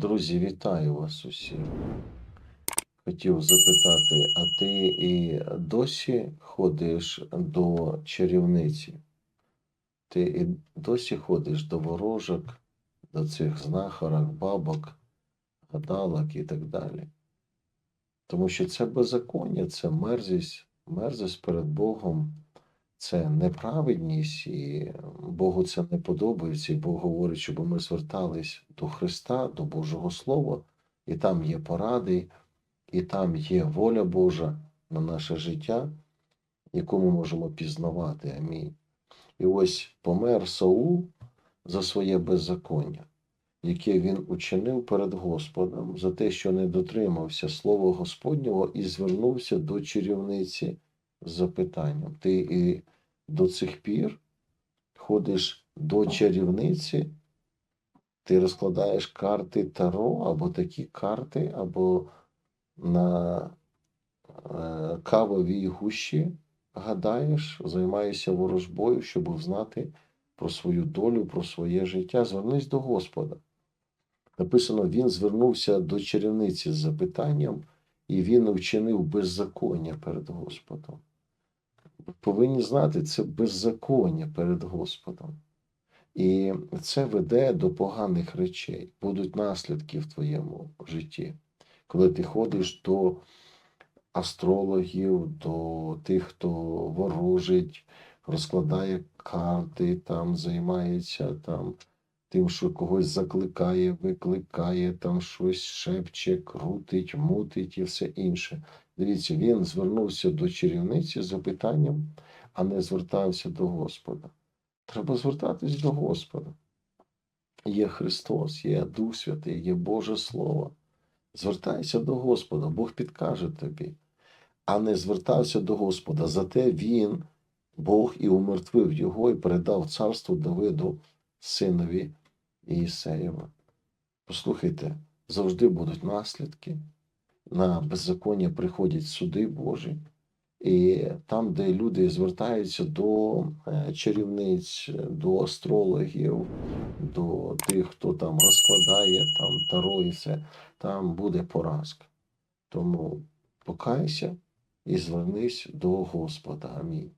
Друзі, вітаю вас усіх. Хотів запитати, а ти і досі ходиш до чарівниці? Ти і досі ходиш до ворожок, до цих знахарок, бабок, гадалок і так далі? Тому що це беззаконня, це мерзість, мерзость перед Богом, це неправедність, і Богу це не подобається, і Бог говорить, щоб ми звертались до Христа, до Божого Слова, і там є поради, і там є воля Божа на наше життя, яку ми можемо пізнавати. Амінь. І ось помер Саул за своє беззаконня, яке він учинив перед Господом, за те, що не дотримався Слова Господнього і звернувся до чарівниці запитанням. Ти і до цих пір ходиш до чарівниці, ти розкладаєш карти Таро або такі карти, або на е, кавовій гущі гадаєш, займаєшся ворожбою, щоб знати про свою долю, про своє життя. Звернись до Господа. Написано, він звернувся до чарівниці з запитанням, і він вчинив беззаконня перед Господом. Ви повинні знати, це беззаконня перед Господом. І це веде до поганих речей, будуть наслідки в твоєму житті, коли ти ходиш до астрологів, до тих, хто ворожить, розкладає карти, там займається там тим, що когось закликає, викликає, там щось шепче, крутить, мутить і все інше. Дивіться, він звернувся до чарівниці з запитанням, а не звертався до Господа. Треба звертатись до Господа. Є Христос, є Дух Святий, є Боже Слово. Звертайся до Господа, Бог підкаже тобі, а не звертався до Господа. Зате Він, Бог, і умертвив його і передав царство Давиду, синові Іїсеєва. Послухайте, завжди будуть наслідки. На беззаконня приходять суди Божі. І там, де люди звертаються до е, чарівниць, до астрологів, до тих, хто там розкладає там таро і все, там буде поразка. Тому покайся і звернись до Господа. Амінь.